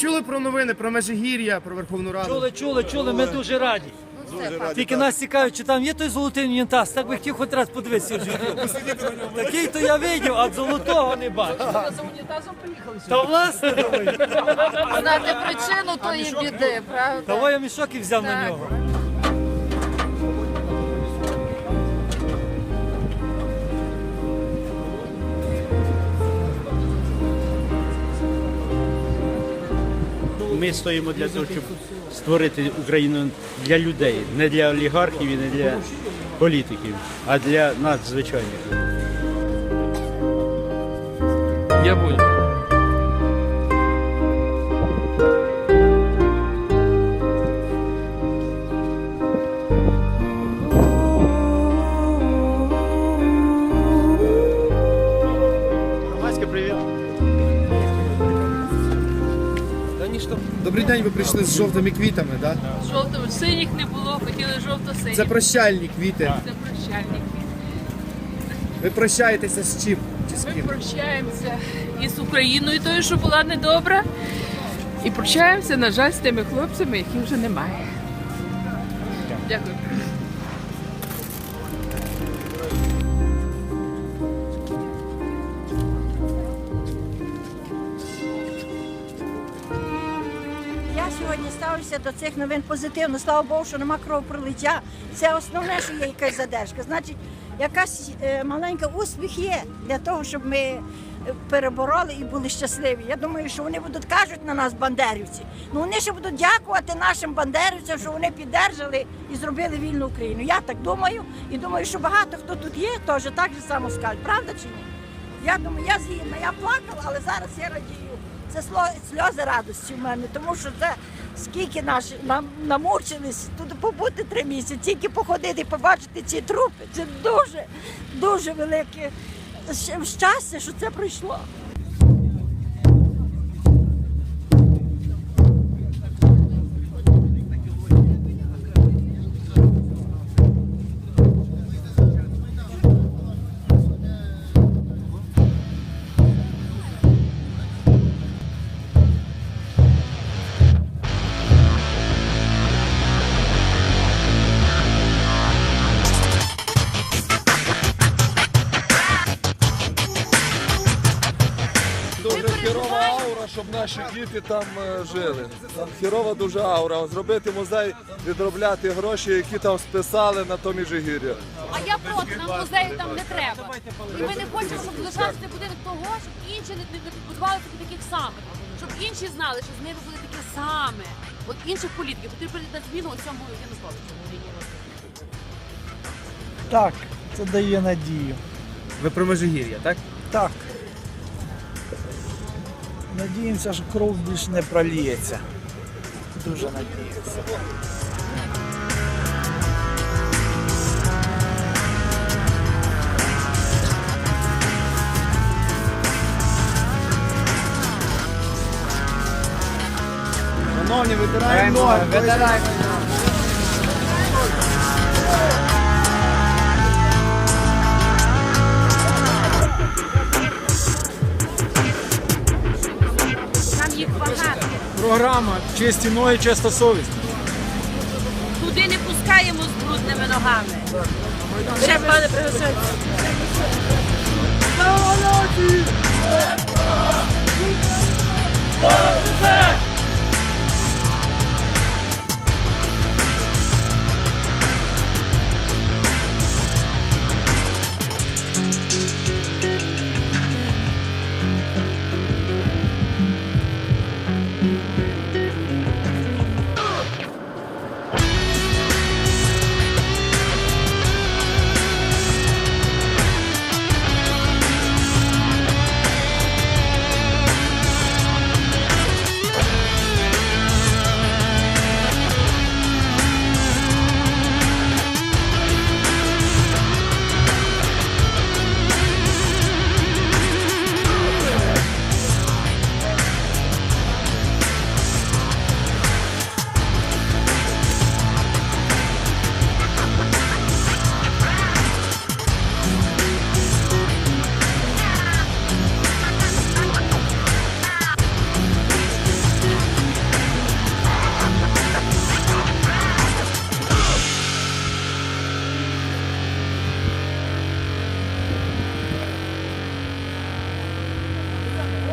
Чули про новини про Межигір'я, про Верховну Раду? Чули, чули, чули, ми дуже раді. Тільки нас цікавить, чи там є той золотий унітаз. Так би хотів хоч раз подивитися в житті. Такий то я видів, а золотого не бачу. За унітазом поїхали Та власне думаю. Знати причину тої біди, правда? Того я мішок і взяв на нього. Ми стоїмо для того, щоб створити Україну для людей, не для олігархів і не для політиків, а для нас звичайних. Я буду. Добрий день, ви прийшли з жовтими квітами, так? Жовто синіх не було, хотіли жовто-синіх. Це прощальні квіти. Це прощальник. Ви прощаєтеся з чим? Чи з Ми ким? прощаємося із Україною, тою, що була недобра, і прощаємося, на жаль, з тими хлопцями, яких вже немає. Дякую. Я сьогодні ставлюся до цих новин позитивно. Слава Богу, що нема кровопролиття. Це основне, що є якась задержка. Значить, якась е, маленька успіх є для того, щоб ми перебороли і були щасливі. Я думаю, що вони будуть кажуть на нас бандерівці. Ну вони ще будуть дякувати нашим бандерівцям, що вони піддержали і зробили вільну Україну. Я так думаю, і думаю, що багато хто тут є, теж так же само скажуть. Правда чи ні? Я думаю, я згідна, я плакала, але зараз я радію. Це сльози радості в мене, тому що це скільки наші нам намучились тут побути три місяці, тільки походити, побачити ці трупи. Це дуже, дуже велике щастя, що це пройшло. Щоб наші діти там е, жили. Там хірова дуже аура. Зробити музей, відробляти гроші, які там списали на то Міжигір'я. А я проти, нам музею там не треба. І ми не хочемо, щоб будинок того, щоб інші не, будували таких самих. Щоб інші знали, що з ними буде таке саме. От інших політиків, потрібно на зміну ось цьому Януковичу. Так, це дає надію. Ви про Межигір'я, так? Так. Надіємося, що кров більше не проліється. Дуже надіємося. Шановні, витираємо ноги, витираємо. Там Програма чисті ноги, чиста совість. Туди не пускаємо з брудними ногами. Ще пане приглашайте.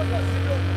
Let's go.